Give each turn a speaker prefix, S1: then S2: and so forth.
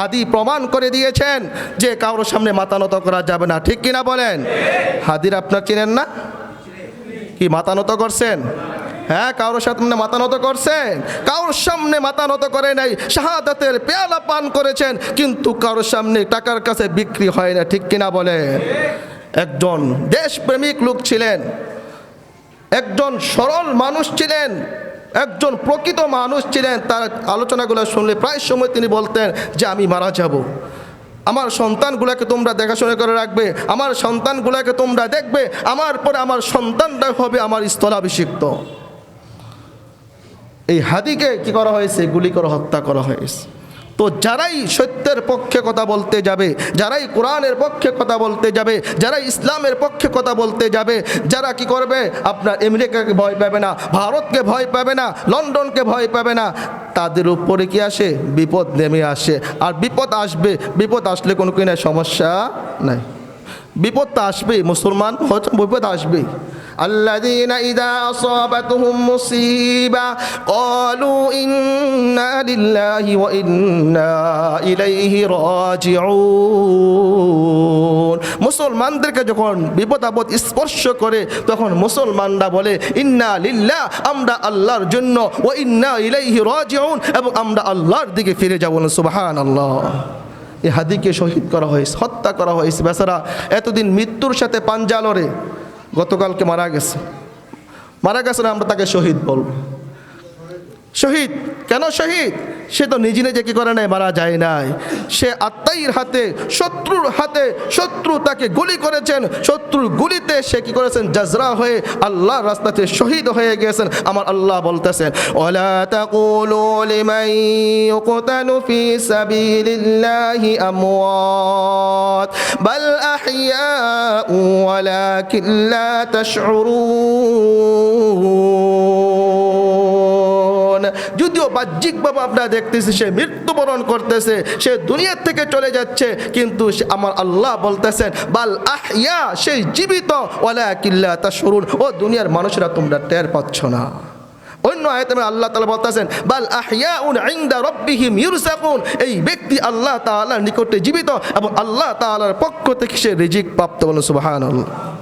S1: হাদি প্রমাণ করে দিয়েছেন যে কারোর সামনে মাথা নত করা যাবে না। ঠিক কিনা বলেন? হাদির আপনার চিনেন না? কি মাথা নত করছেন? হ্যাঁ কারোর সামনে মাথা নত করছেন? কারোর সামনে মাথা নত করে নাই, শাহাদাতের পেয়ালা পান করেছেন, কিন্তু কারোর সামনে টাকার কাছে বিক্রি হয় না। ঠিক কিনা বলে একজন দেশপ্রেমিক লোক ছিলেন, একজন সরল মানুষ ছিলেন একজন প্রকৃত মানুষ ছিলেন, তার আলোচনাগুলো শুনলে প্রায় সময় তিনি বলতেন যে, আমি মারা যাব। আমার সন্তানগুলোকে তোমরা দেখাশোনা করে রাখবে, আমার সন্তানগুলোকে তোমরা দেখবে, আমার পরে আমার সন্তানটা হবে আমার স্থলাভিষিক্ত। এই হাদিকে কি করা হয়েছে? গুলি করে হত্যা করা হয়েছে। তো যারাই সত্যের পক্ষে কথা বলতে যাবে, যারাই কোরআনের পক্ষে কথা বলতে যাবে যারা ইসলামের পক্ষে কথা বলতে যাবে, যারা কি করবে? আপনার আমেরিকাকে ভয় পাবে না, ভারতকে ভয় পাবে না, লন্ডনকে ভয় পাবে না। তাদের উপরে কি আসে? বিপদ নেমে আসে। আর বিপদ আসবে, বিপদ আসলে কোনো কিনা সমস্যা নাই। বিপদ তো আসবেই, মুসলমান বিপদ আসবেই। الذين إذا أصابتهم مصيبة قالوا إنا لله وإنا إليه راجعون মুসলমানদেরকে যখন বিপদ আপদ স্পর্শ করে তখন মুসলমানরা বলে ইন্না লিল্লাহ আমরা আল্লাহর জন্য ও ইন্না ইলাইহি রাজিউন এবং আমরা আল্লাহর দিকে ফিরে যাব সুবহানাল্লাহ এই হাদিকে শহীদ করা হয়েছে হত্যা করা হয়েছে বেচারা এতদিন মৃত্যুর সাথে পাঞ্জালরে গতকালকে মারা গেছে। মারা গেছে না আমরা তাকে শহীদ বলব। শহীদ, কেন শহীদ? সে তো নিজে নিজে কি করে নাই? মারা যায় নাই। সে আত্মাইয়ের হাতে, শত্রুর হাতে, শত্রু তাকে গুলি করেছেন। শত্রুর গুলিতে সে কি করেছেন? জাজরা হয়ে আল্লাহর রাস্তাতে শহীদ হয়ে গেছেন। আমার আল্লাহ বলতেছেন ওলা তাকুলু লিমান ইউকতালু ফি সাবিলিল্লাহি আমওয়াত, বাল আহইয়াউ ওয়ালাকিন লা তাশউরুন। যদিও বাহ্যিকভাবে আপনারা দেখতেছি, সে মৃত্যুবরণ করতেছে, সে দুনিয়ার থেকে চলে যাচ্ছে, কিন্তু সে- আমার আল্লাহ বলতেছেন, বাল আহিয়া সেই জীবিত ওলা কিল্লা তা সরুন ও দুনিয়ার মানুষরা তোমরা টের পাচ্ছ না। অন্য আয়তে আল্লাহ তালা বলতেছেন, বাল আহিয়াউন ইনদা রব্বিহিম ইউরসাকুন এই ব্যক্তি আল্লাহ তাআলার নিকটে জীবিত এবং আল্লাহ তাআলার পক্ষ থেকে সে রিজিক প্রাপ্ত বলেন, সুবহানাল্লাহ।